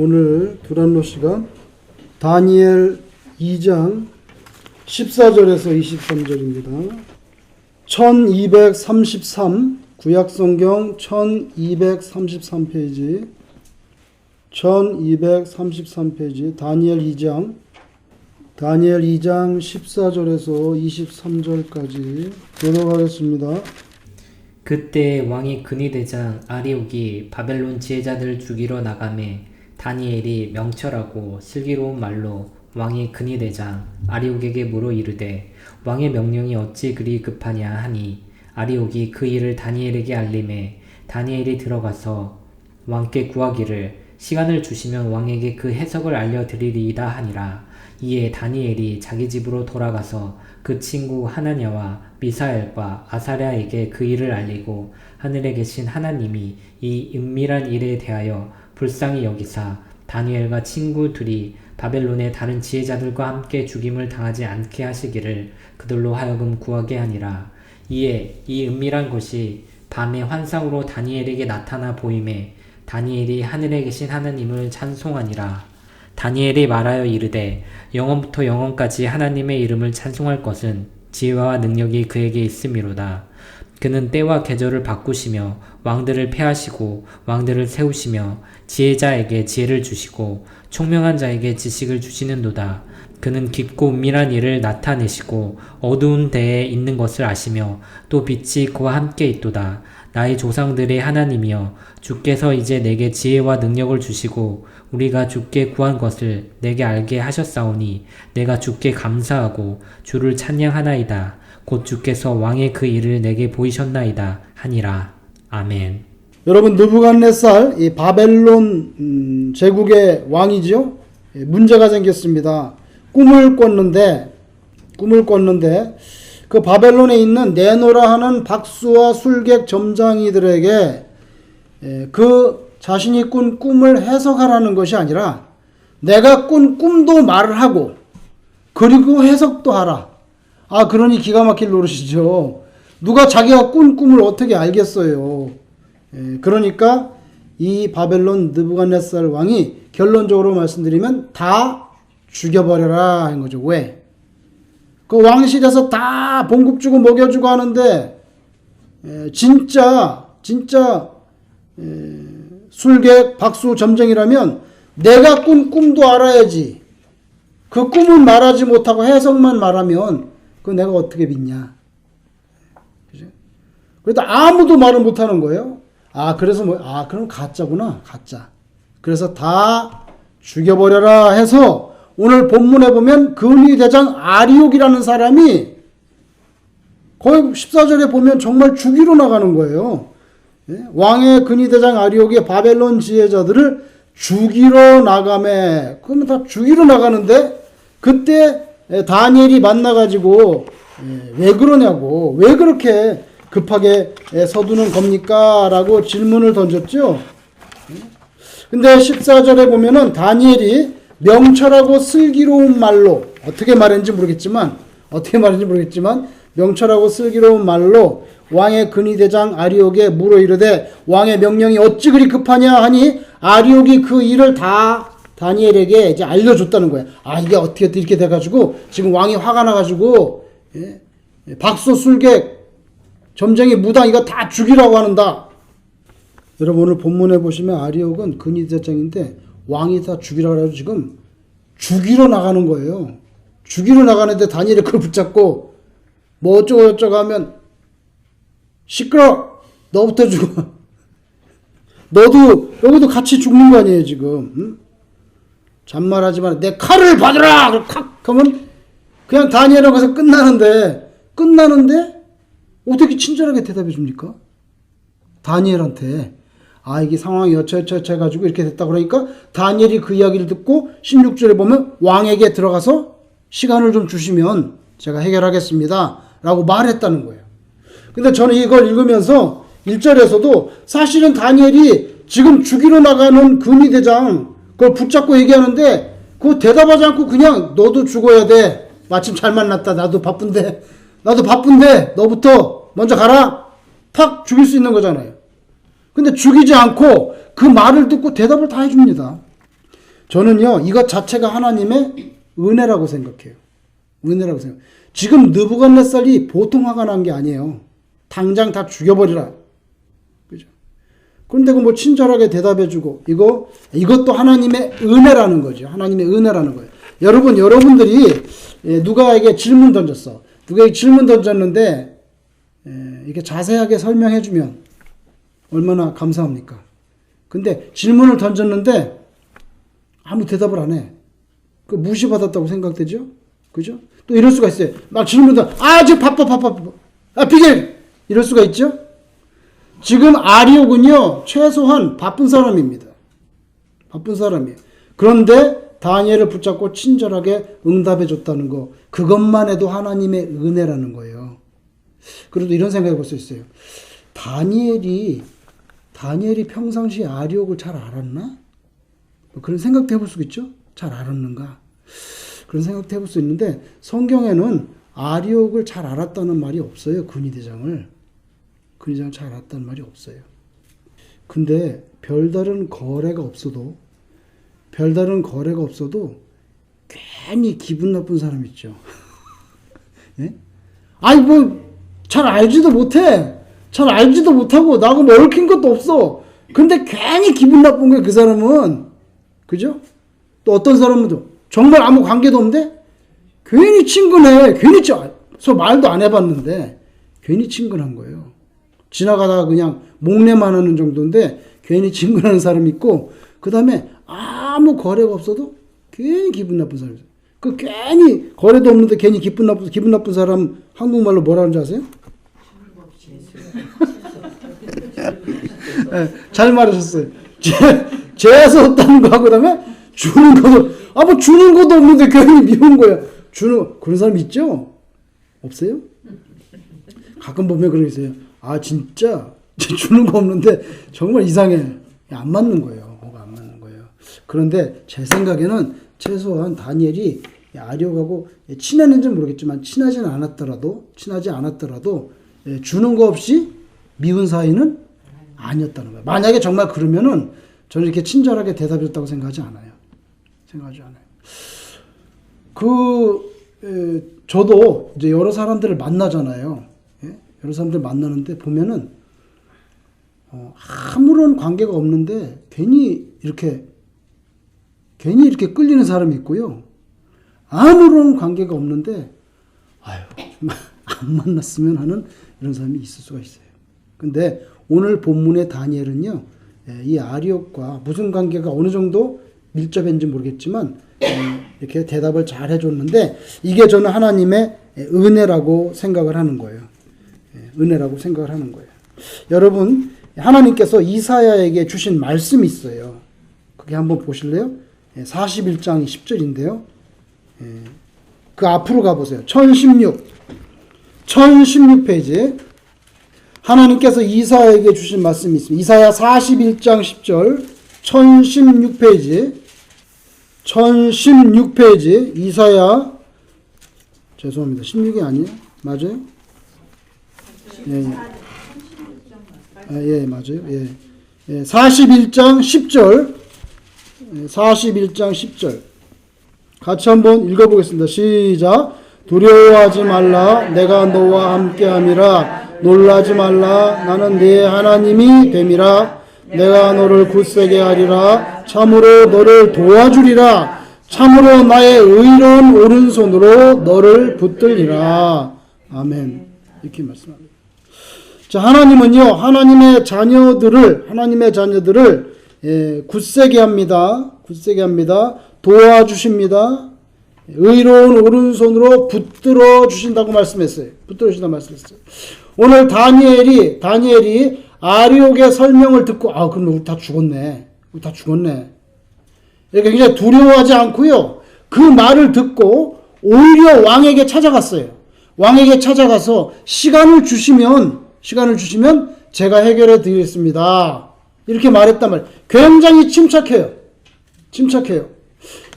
오늘 두란노 시간 다니엘 2장 14절에서 23절입니다. 1233 구약성경 1233페이지 1233페이지 다니엘 2장 다니엘 2장 14절에서 23절까지 교독하겠습니다. 그때 왕이 근위대장 아리옥이 바벨론 지혜자들 죽이러 나가매 다니엘이 명철하고 슬기로운 말로 왕의 근위대장 아리옥에게 물어 이르되 왕의 명령이 어찌 그리 급하냐 하니 아리옥이 그 일을 다니엘에게 알림해 다니엘이 들어가서 왕께 구하기를 시간을 주시면 왕에게 그 해석을 알려드리리이다 하니라. 이에 다니엘이 자기 집으로 돌아가서 그 친구 하나냐와 미사엘과 아사랴에게 그 일을 알리고 하늘에 계신 하나님이 이 은밀한 일에 대하여 불쌍히 여기사 다니엘과 친구 둘이 바벨론의 다른 지혜자들과 함께 죽임을 당하지 않게 하시기를 그들로 하여금 구하게 하니라 이에 이 은밀한 것이 밤의 환상으로 다니엘에게 나타나 보임에 다니엘이 하늘에 계신 하나님을 찬송하니라 다니엘이 말하여 이르되 영원부터 영원까지 하나님의 이름을 찬송할 것은 지혜와 능력이 그에게 있음이로다. 그는 때와 계절을 바꾸시며 왕들을 패하시고 왕들을 세우시며 지혜자에게 지혜를 주시고 총명한 자에게 지식을 주시는도다. 그는 깊고 은밀한 일을 나타내시고 어두운 데에 있는 것을 아시며 또 빛이 그와 함께 있도다. 나의 조상들의 하나님이여 주께서 이제 내게 지혜와 능력을 주시고 우리가 주께 구한 것을 내게 알게 하셨사오니 내가 주께 감사하고 주를 찬양하나이다. 곧 주께서 왕의 그 일을 내게 보이셨나이다 하니라. 아멘. 여러분 느부갓네살 이 바벨론 음, 제국의 왕이죠. 예, 문제가 생겼습니다. 꿈을 꿨는데 꿈을 꿨는데 그 바벨론에 있는 내노라 하는 박수와 술객 점장이들에게 예, 그 자신이 꾼 꿈을 해석하라는 것이 아니라 내가 꾼 꿈도 말을 하고 그리고 해석도 하라. 아 그러니 기가 막힐 노릇이죠. 누가 자기가 꾼 꿈을 어떻게 알겠어요. 예, 그러니까 이 바벨론 느부갓네살 왕이 결론적으로 말씀드리면 다 죽여버려라 한 거죠. 왜? 그 왕실에서 다 봉급 주고 먹여주고 하는데 에, 진짜 진짜 에, 술객 박수 점쟁이라면 내가 꾼 꿈도 알아야지. 그 꿈은 말하지 못하고 해석만 말하면 그 내가 어떻게 믿냐? 그죠? 그래도 아무도 말을 못 하는 거예요. 아 그래서 뭐 아 그럼 가짜구나 가짜. 그래서 다 죽여버려라 해서 오늘 본문에 보면 근위 대장 아리옥이라는 사람이 거의 14절에 보면 정말 죽이러 나가는 거예요. 예? 왕의 근위 대장 아리옥이 바벨론 지혜자들을 죽이러 나가매 그러면 다 죽이러 나가는데 그때 예, 다니엘이 만나가지고 예, 왜 그러냐고 왜 그렇게 급하게 예, 서두는 겁니까? 라고 질문을 던졌죠. 근데 14절에 보면은 다니엘이 명철하고 슬기로운 말로 어떻게 말했는지 모르겠지만 어떻게 말했는지 모르겠지만 명철하고 슬기로운 말로 왕의 근위대장 아리옥에 물어 이르되 왕의 명령이 어찌 그리 급하냐 하니 아리옥이 그 일을 다 다니엘에게 이제 알려줬다는 거야. 아 이게 어떻게 이렇게 돼가지고 지금 왕이 화가 나가지고 예? 박수 술객 점쟁이 무당 이거 다 죽이라고 하는다. 여러분 오늘 본문에 보시면 아리옥은 근위대장인데 왕이 다 죽이라고 해서 지금 죽이러 나가는 거예요. 죽이러 나가는데 다니엘이 그걸 붙잡고 뭐 어쩌고 저쩌고 하면 시끄러 너부터 죽어 너도 여기도 같이 죽는 거 아니에요 지금 응? 잔말하지 마라 내 칼을 받으라! 하면 그냥 다니엘하고 가서 끝나는데 끝나는데 어떻게 친절하게 대답해 줍니까? 다니엘한테. 아 이게 상황이 어쩌저쩌 해가지고 이렇게 됐다 그러니까 다니엘이 그 이야기를 듣고 16절에 보면 왕에게 들어가서 시간을 좀 주시면 제가 해결하겠습니다. 라고 말했다는 거예요. 근데 저는 이걸 읽으면서 1절에서도 사실은 다니엘이 지금 죽이러 나가는 근위대장 그걸 붙잡고 얘기하는데 그거 대답하지 않고 그냥 너도 죽어야 돼 마침 잘 만났다 나도 바쁜데 나도 바쁜데 너부터 먼저 가라 탁 죽일 수 있는 거잖아요 근데 죽이지 않고 그 말을 듣고 대답을 다 해줍니다. 저는요, 이것 자체가 하나님의 은혜라고 생각해요. 은혜라고 생각. 지금 느부갓네살이 보통 화가 난 게 아니에요. 당장 다 죽여버리라. 그런데 그 뭐 친절하게 대답해주고 이거 이것도 하나님의 은혜라는 거죠. 하나님의 은혜라는 거예요. 여러분 여러분들이 예, 누가에게 질문 던졌어. 누가에게 질문 던졌는데 예, 이렇게 자세하게 설명해주면 얼마나 감사합니까? 근데 질문을 던졌는데 아무 대답을 안 해. 그 무시받았다고 생각되죠? 그죠? 또 이럴 수가 있어요. 막 질문도 아, 저 바빠 바빠 바빠. 아, 비결 이럴 수가 있죠? 지금 아리옥은요 최소한 바쁜 사람입니다. 바쁜 사람이에요. 그런데 다니엘을 붙잡고 친절하게 응답해 줬다는 거 그것만 해도 하나님의 은혜라는 거예요. 그래도 이런 생각해 볼 수 있어요. 다니엘이 다니엘이 평상시에 아리옥을 잘 알았나? 뭐 그런 생각도 해볼 수 있죠. 잘 알았는가? 그런 생각도 해볼 수 있는데 성경에는 아리옥을 잘 알았다는 말이 없어요. 군의대장을 군의대장을 잘 알았다는 말이 없어요. 근데 별다른 거래가 없어도 별다른 거래가 없어도 괜히 기분 나쁜 사람 있죠. 예? 아니 뭐 잘 알지도 못해. 잘 알지도 못하고 나하고 뭐 얽힌 것도 없어. 근데 괜히 기분 나쁜 거야 그 사람은. 그죠? 또 어떤 사람은 또 정말 아무 관계도 없는데 괜히 친근해. 괜히 저, 저 말도 안 해봤는데 괜히 친근한 거예요. 지나가다가 그냥 목례만 하는 정도인데 괜히 친근한 사람이 있고 그 다음에 아무 거래가 없어도 괜히 기분 나쁜 사람이 있어요. 그 괜히 거래도 없는데 괜히 기분 나쁜 기분 나쁜 사람 한국말로 뭐라는 줄 아세요? 예, 잘 말하셨어요. 재, 재수 없다는 거하고 그다음에 주는 것도 아뭐 주는 것도 없는데 괜히 미운 거야. 주는 그런 사람 있죠? 없어요? 가끔 보면 그런 게 있어요. 아 진짜 주는 거 없는데 정말 이상해. 안 맞는 거예요. 뭐가 안 맞는 거예요. 그런데 제 생각에는 최소한 다니엘이 아력하고 친했는지 모르겠지만 친하지는 않았더라도 친하지 않았더라도 예, 주는 거 없이 미운 사이는 아니었다는 거예요. 만약에 정말 그러면은 저는 이렇게 친절하게 대답했다고 생각하지 않아요. 생각하지 않아요. 그 에, 저도 이제 여러 사람들을 만나잖아요. 예? 여러 사람들 만나는데 보면은 어, 아무런 관계가 없는데 괜히 이렇게 괜히 이렇게 끌리는 사람이 있고요. 아무런 관계가 없는데 아유 안 만났으면 하는 이런 사람이 있을 수가 있어요. 근데 오늘 본문의 다니엘은요, 예, 이 아리옥과 무슨 관계가 어느 정도 밀접했는지 모르겠지만 예, 이렇게 대답을 잘 해줬는데 이게 저는 하나님의 예, 은혜라고 생각을 하는 거예요. 예, 은혜라고 생각을 하는 거예요. 여러분 하나님께서 이사야에게 주신 말씀이 있어요. 그게 한번 보실래요? 예, 41장 10절인데요. 예, 그 앞으로 가보세요. 1016 1016페이지 하나님께서 이사야에게 주신 말씀이 있습니다. 이사야 41장 10절 1016페이지 1016페이지 이사야 죄송합니다. 16이 아니에요? 맞아요? 예, 예. 아, 예 맞아요. 예. 예, 41장 10절. 예, 41장 10절. 같이 한번 읽어보겠습니다. 시작. 두려워하지 말라. 내가 너와 함께함이라. 놀라지 말라. 나는 네 하나님이 됨이라. 내가 너를 굳세게 하리라. 참으로 너를 도와주리라. 참으로 나의 의로운 오른손으로 너를 붙들리라. 아멘. 이렇게 말씀합니다 자 하나님은요 하나님의 자녀들을 하나님의 자녀들을 예, 굳세게 합니다 굳세게 합니다 도와주십니다 의로운 오른손으로 붙들어 주신다고 말씀했어요 붙들어 주신다고 말씀했어요 오늘 다니엘이 다니엘이 아리옥의 설명을 듣고 아 그럼 우리 다 죽었네. 우리 다 죽었네. 이렇게 굉장히 두려워하지 않고요. 그 말을 듣고 오히려 왕에게 찾아갔어요. 왕에게 찾아가서 시간을 주시면 시간을 주시면 제가 해결해 드리겠습니다. 이렇게 말했단 말. 굉장히 침착해요. 침착해요.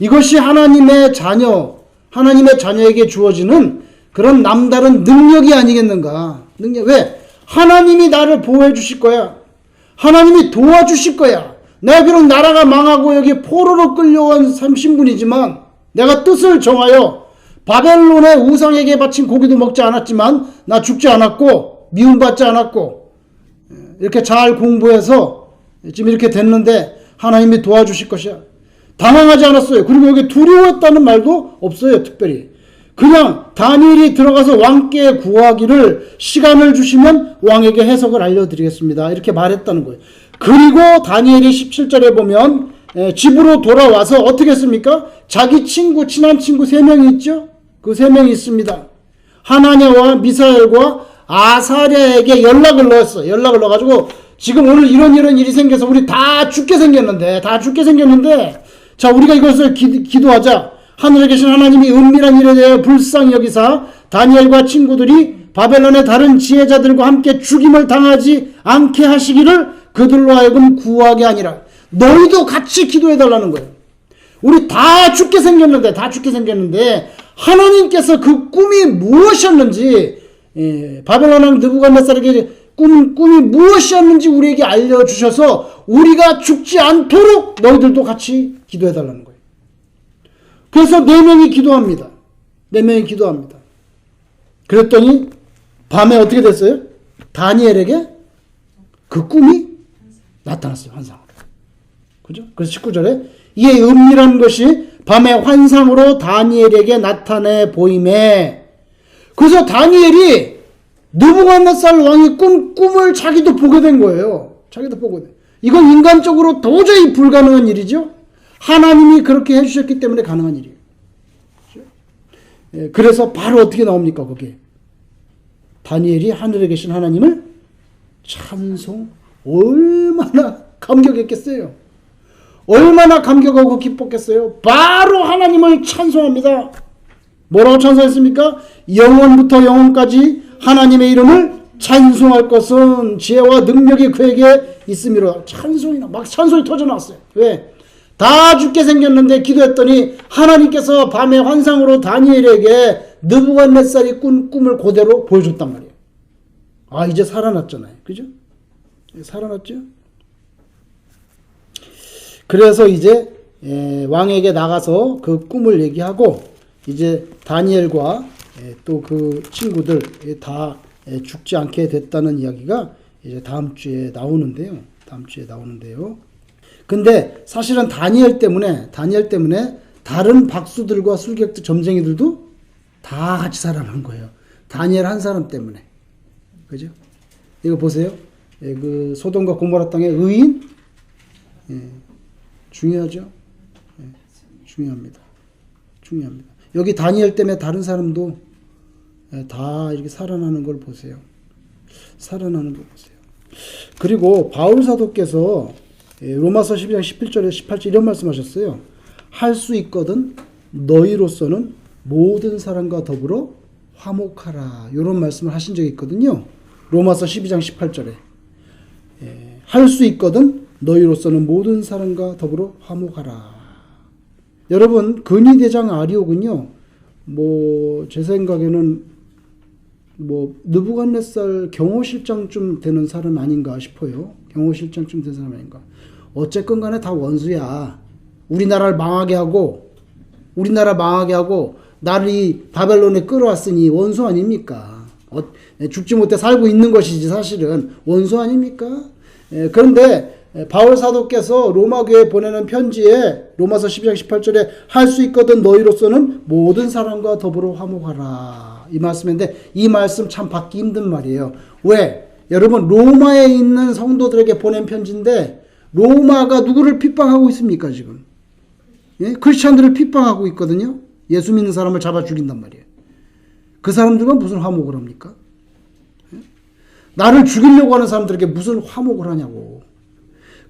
이것이 하나님의 자녀, 하나님의 자녀에게 주어지는 그런 남다른 능력이 아니겠는가? 능력 왜? 하나님이 나를 보호해 주실 거야. 하나님이 도와주실 거야. 내가 비록 나라가 망하고 여기 포로로 끌려온 삼 신분이지만 내가 뜻을 정하여 바벨론의 우상에게 바친 고기도 먹지 않았지만 나 죽지 않았고 미움받지 않았고 이렇게 잘 공부해서 지금 이렇게 됐는데 하나님이 도와주실 것이야. 당황하지 않았어요. 그리고 여기 두려웠다는 말도 없어요, 특별히. 그냥 다니엘이 들어가서 왕께 구하기를 시간을 주시면 왕에게 해석을 알려드리겠습니다. 이렇게 말했다는 거예요. 그리고 다니엘이 17절에 보면 에, 집으로 돌아와서 어떻게 했습니까? 자기 친구, 친한 친구 세 명이 있죠? 그세 명이 있습니다. 하나냐와 미사엘과 아사랴에게 연락을 넣었어. 연락을 넣어가지고 지금 오늘 이런 이런 일이 생겨서 우리 다 죽게 생겼는데 다 죽게 생겼는데 자 우리가 이것을 기, 기도하자. 하늘에 계신 하나님이 은밀한 일에 대해 불쌍히 여기사 다니엘과 친구들이 바벨론의 다른 지혜자들과 함께 죽임을 당하지 않게 하시기를 그들로 하여금 구하게 아니라 너희도 같이 기도해 달라는 거예요. 우리 다 죽게 생겼는데 다 죽게 생겼는데 하나님께서 그 꿈이 무엇이었는지 예, 바벨론 왕 느부갓네살에게 꿈 꿈이 무엇이었는지 우리에게 알려 주셔서 우리가 죽지 않도록 너희들도 같이 기도해 달라는 거예요. 그래서 네 명이 기도합니다. 네 명이 기도합니다. 그랬더니 밤에 어떻게 됐어요? 다니엘에게 그 꿈이 나타났어요. 환상으로. 그죠? 그래서 19절에 이에 은밀한 것이 밤의 환상으로 다니엘에게 나타내 보임에 그래서 다니엘이 느부갓네살 왕이 꾼 꿈을 자기도 보게 된 거예요. 자기도 돼. 이건 인간적으로 도저히 불가능한 일이죠. 하나님이 그렇게 해주셨기 때문에 가능한 일이에요. 예, 그래서 바로 어떻게 나옵니까 거기에 다니엘이 하늘에 계신 하나님을 찬송 얼마나 감격했겠어요. 얼마나 감격하고 기뻤겠어요. 바로 하나님을 찬송합니다. 뭐라고 찬송했습니까? 영원부터 영원까지 하나님의 이름을 찬송할 것은 지혜와 능력이 그에게 있음이로 찬송이 나, 막 찬송이 터져 나왔어요. 왜? 다 죽게 생겼는데 기도했더니 하나님께서 밤의 환상으로 다니엘에게 느부갓네살이 꾼 꿈을 그대로 보여줬단 말이에요. 아 이제 살아났잖아요. 그죠? 살아났죠? 그래서 이제 에, 왕에게 나가서 그 꿈을 얘기하고 이제 다니엘과 또 그 친구들 다 에, 죽지 않게 됐다는 이야기가 이제 다음 주에 나오는데요. 다음 주에 나오는데요. 근데 사실은 다니엘 때문에 다니엘 때문에 다른 박수들과 술객들 점쟁이들도 다 같이 살아난 거예요. 다니엘 한 사람 때문에. 그죠? 이거 보세요. 예, 그 소돔과 고모라 땅의 의인 예, 중요하죠. 예, 중요합니다. 중요합니다. 여기 다니엘 때문에 다른 사람도 예, 다 이렇게 살아나는 걸 보세요. 살아나는 걸 보세요. 그리고 바울 사도께서 예, 로마서 12장 11절에 18절 이런 말씀하셨어요. 할 수 있거든 너희로서는 모든 사람과 더불어 화목하라. 이런 말씀을 하신 적이 있거든요. 로마서 12장 18절에 할 수 있거든 너희로서는 모든 사람과 더불어 화목하라. 여러분 근위대장 아리오군요. 뭐 제 생각에는 뭐 느부갓네살 경호실장쯤 되는 사람 아닌가 싶어요. 경호실장쯤 된 사람 아닌가. 어쨌건 간에 다 원수야. 우리나라를 망하게 하고 우리나라 망하게 하고 나를 이 바벨론에 끌어왔으니 원수 아닙니까? 어, 죽지 못해 살고 있는 것이지 사실은 원수 아닙니까? 예, 그런데 바울 사도께서 로마 교회에 보내는 편지에 로마서 12장 18절에 할 수 있거든 너희로서는 모든 사람과 더불어 화목하라 이 말씀인데 이 말씀 참 받기 힘든 말이에요. 왜? 여러분 로마에 있는 성도들에게 보낸 편지인데 로마가 누구를 핍박하고 있습니까 지금? 예? 크리스찬들을 핍박하고 있거든요. 예수 믿는 사람을 잡아 죽인단 말이에요. 그 사람들과 무슨 화목을 합니까? 예? 나를 죽이려고 하는 사람들에게 무슨 화목을 하냐고.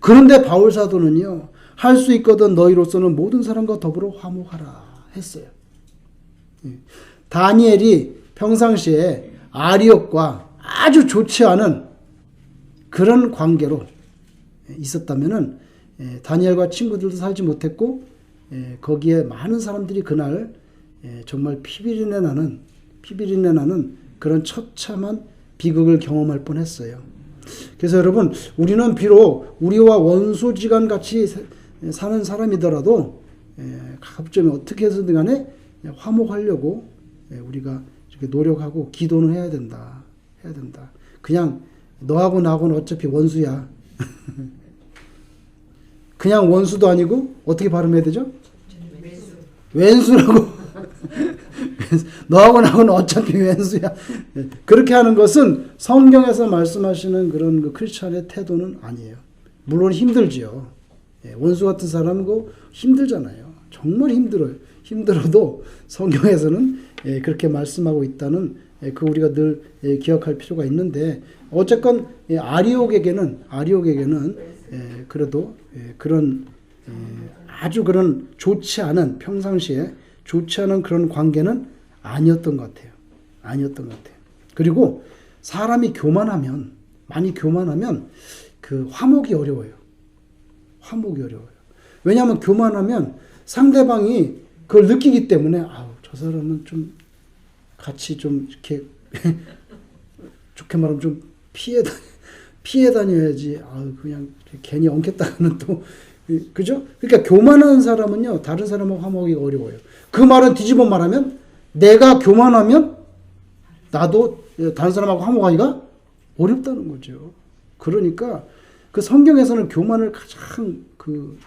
그런데 바울 사도는요, 할 수 있거든 너희로서는 모든 사람과 더불어 화목하라 했어요. 예. 다니엘이 평상시에 아리옥과 아주 좋지 않은 그런 관계로 있었다면은 예, 다니엘과 친구들도 살지 못했고 예, 거기에 많은 사람들이 그날 예, 정말 피비린내 나는 피비린내 나는 그런 처참한 비극을 경험할 뻔했어요. 그래서 여러분 우리는 비록 우리와 원소지간 같이 사- 사는 사람이더라도 에, 가급적이 어떻게 해서든 간에 화목하려고 에, 우리가 이렇게 노력하고 기도는 해야 된다. 해야 된다. 그냥 너하고 나하고는 어차피 원수야. 그냥 원수도 아니고 어떻게 발음해야 되죠? 왼수라고. 너하고 나하고는 어차피 왼수야. 예, 그렇게 하는 것은 성경에서 말씀하시는 그런 그 크리스찬의 태도는 아니에요. 물론 힘들지요. 예, 원수 같은 사람은 그 힘들잖아요. 정말 힘들어요. 힘들어도 성경에서는 예, 그렇게 말씀하고 있다는 예, 그 우리가 늘 예, 기억할 필요가 있는데 어쨌건 예, 아리옥에게는 아리옥에게는 예, 그래도 예, 그런 예, 아주 그런 좋지 않은 평상시에 좋지 않은 그런 관계는 아니었던 것 같아요. 아니었던 것 같아요. 그리고 사람이 교만하면 많이 교만하면 그 화목이 어려워요. 화목이 어려워요. 왜냐하면 교만하면 상대방이 그걸 느끼기 때문에 아우 저 사람은 좀 같이 좀 이렇게 좋게 말하면 좀 피해 다 피해 다녀야지. 아 그냥 괜히 엉켰다가는 또 그죠? 그러니까 교만한 사람은요 다른 사람하고 화목이 어려워요. 그 말은 뒤집어 말하면 내가 교만하면 나도 다른 사람하고 화목하기가 어렵다는 거죠. 그러니까 그 성경에서는 교만을 가장 그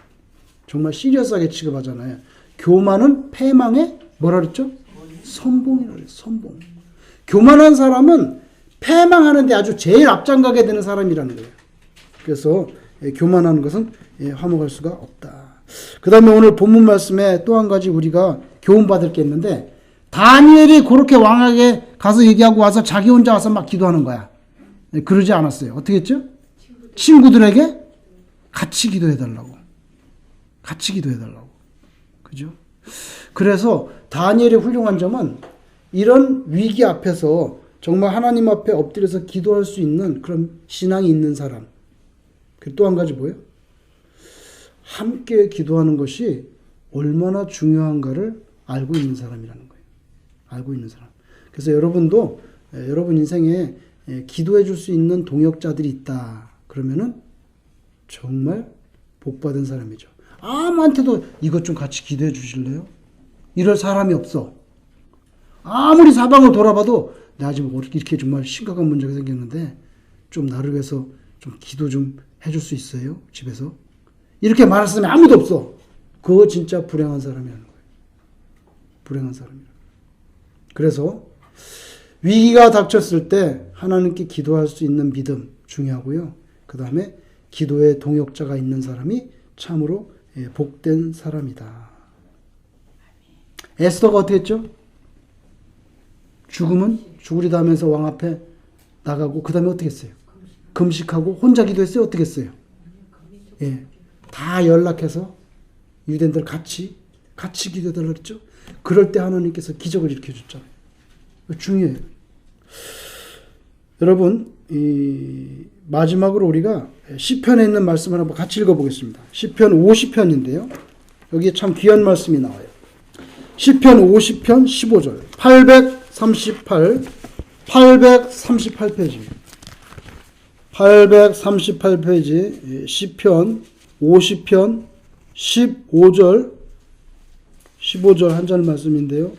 정말 시리어스하게 취급하잖아요. 교만은 패망의 뭐라 그랬죠? 선봉이라 그랬어요. 선봉. 교만한 사람은 패망하는데 아주 제일 앞장가게 되는 사람이라는 거예요. 그래서 예, 교만하는 것은 예, 화목할 수가 없다. 그 다음에 오늘 본문 말씀에 또 한 가지 우리가 교훈받을 게 있는데 다니엘이 그렇게 왕에게 가서 얘기하고 와서 자기 혼자 와서 막 기도하는 거야. 예, 그러지 않았어요. 어떻게 했죠? 친구들에게 같이 기도해달라고. 같이 기도해달라고. 그죠? 그래서 다니엘의 훌륭한 점은 이런 위기 앞에서 정말 하나님 앞에 엎드려서 기도할 수 있는 그런 신앙이 있는 사람. 또 한 가지 뭐예요? 함께 기도하는 것이 얼마나 중요한가를 알고 있는 사람이라는 거예요. 알고 있는 사람. 그래서 여러분도 에, 여러분 인생에 에, 기도해 줄 수 있는 동역자들이 있다. 그러면은 정말 복 받은 사람이죠. 아무한테도 이것 좀 같이 기도해 주실래요? 이럴 사람이 없어. 아무리 사방을 돌아봐도 나 지금 이렇게 정말 심각한 문제가 생겼는데 좀 나를 위해서 좀 기도 좀 해줄 수 있어요? 집에서? 이렇게 말할 사람이 아무도 없어. 그거 진짜 불행한 사람이라는 거예요. 불행한 사람이라. 그래서 위기가 닥쳤을 때 하나님께 기도할 수 있는 믿음 중요하고요. 그 다음에 기도의 동역자가 있는 사람이 참으로 예, 복된 사람이다. 에스더가 어떻게 했죠? 죽음은 죽으리다 하면서 왕 앞에 나가고 그 다음에 어떻게 했어요? 금식하고 혼자 기도했어요? 어떻게 했어요? 예, 다 연락해서 유대인들 같이 같이 기도해달라 그랬죠? 그럴 때 하나님께서 기적을 일으켜 줬잖아요. 중요해요. 여러분, 이 마지막으로 우리가 시편에 있는 말씀을 한번 같이 읽어보겠습니다. 시편 50편인데요. 여기에 참 귀한 말씀이 나와요. 시편 50편 15절 838 838페이지입니다. 838페이지 시편 50편 15절 15절 한 절 말씀인데요.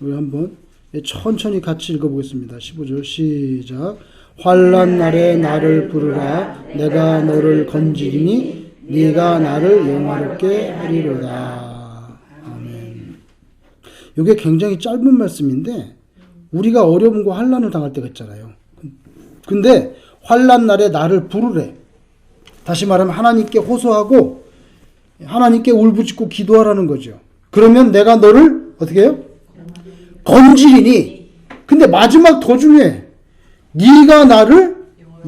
우리 한번 천천히 같이 읽어보겠습니다. 15절 시작. 환란 날에 나를 부르라 내가 너를 건지리니 네가 나를 영화롭게 하리로다. 아멘. 이게 굉장히 짧은 말씀인데 우리가 어려움과 환란을 당할 때가 있잖아요. 근데 환란 날에 나를 부르래. 다시 말하면 하나님께 호소하고 하나님께 울부짖고 기도하라는 거죠. 그러면 내가 너를 어떻게 해요? 건지리니. 근데 마지막 더 중요해. 네가 나를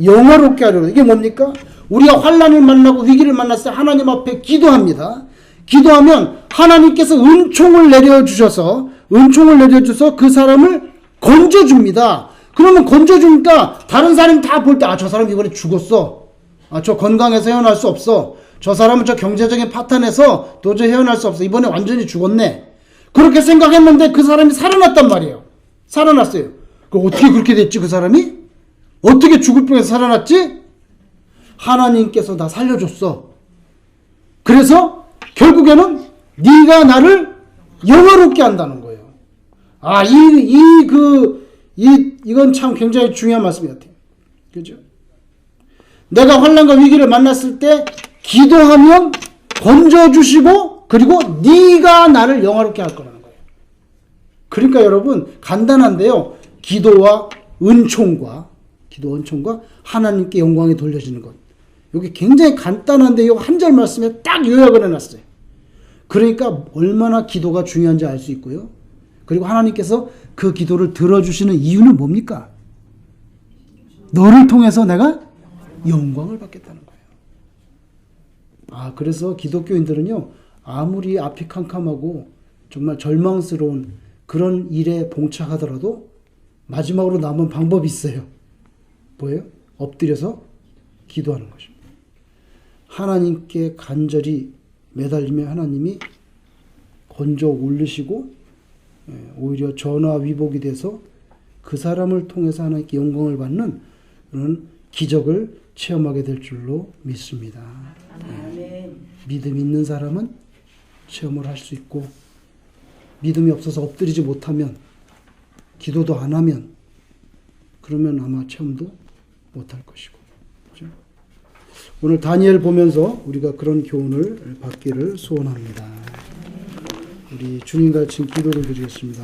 영화롭게 하려고. 이게 뭡니까? 우리가 환란을 만나고 위기를 만났을 때 하나님 앞에 기도합니다. 기도하면 하나님께서 은총을 내려 주셔서 은총을 내려 주셔서 그 사람을 건져 줍니다. 그러면 건져 주니까 다른 사람이 다 볼 때 아 저 사람 이번에 죽었어. 아 저 건강해서 헤어날 수 없어. 저 사람은 저 경제적인 파탄에서 도저히 헤어날 수 없어. 이번에 완전히 죽었네. 그렇게 생각했는데 그 사람이 살아났단 말이에요. 살아났어요. 그 어떻게 그렇게 됐지 그 사람이? 어떻게 죽을 병에서 살아났지? 하나님께서 나 살려줬어. 그래서 결국에는 네가 나를 영화롭게 한다는 거예요. 아, 이, 이, 그, 이, 이건 참 굉장히 중요한 말씀 같아요. 그죠? 내가 환란과 위기를 만났을 때 기도하면 건져 주시고 그리고 네가 나를 영화롭게 할 거라는 거예요. 그러니까 여러분 간단한데요. 기도와 은총과 기도 은총과 하나님께 영광이 돌려지는 것. 여기 굉장히 간단한데 이 한 절 말씀에 딱 요약을 해놨어요. 그러니까 얼마나 기도가 중요한지 알 수 있고요. 그리고 하나님께서 그 기도를 들어주시는 이유는 뭡니까? 너를 통해서 내가 영광을 받겠다는 거예요. 아, 그래서 기독교인들은요, 아무리 앞이 캄캄하고 정말 절망스러운 그런 일에 봉착하더라도 마지막으로 남은 방법이 있어요. 뭐예요? 엎드려서 기도하는 것입니다. 하나님께 간절히 매달리면 하나님이 건져 올리시고 예, 오히려 전화 위복이 돼서 그 사람을 통해서 하나님께 영광을 받는 그런 기적을 체험하게 될 줄로 믿습니다. 아멘. 믿음 있는 사람은 체험을 할 수 있고 믿음이 없어서 엎드리지 못하면 기도도 안 하면 그러면 아마 체험도 못할 것이고 그죠? 오늘 다니엘 보면서 우리가 그런 교훈을 받기를 소원합니다. 우리 주님 가르친 기도를 드리겠습니다.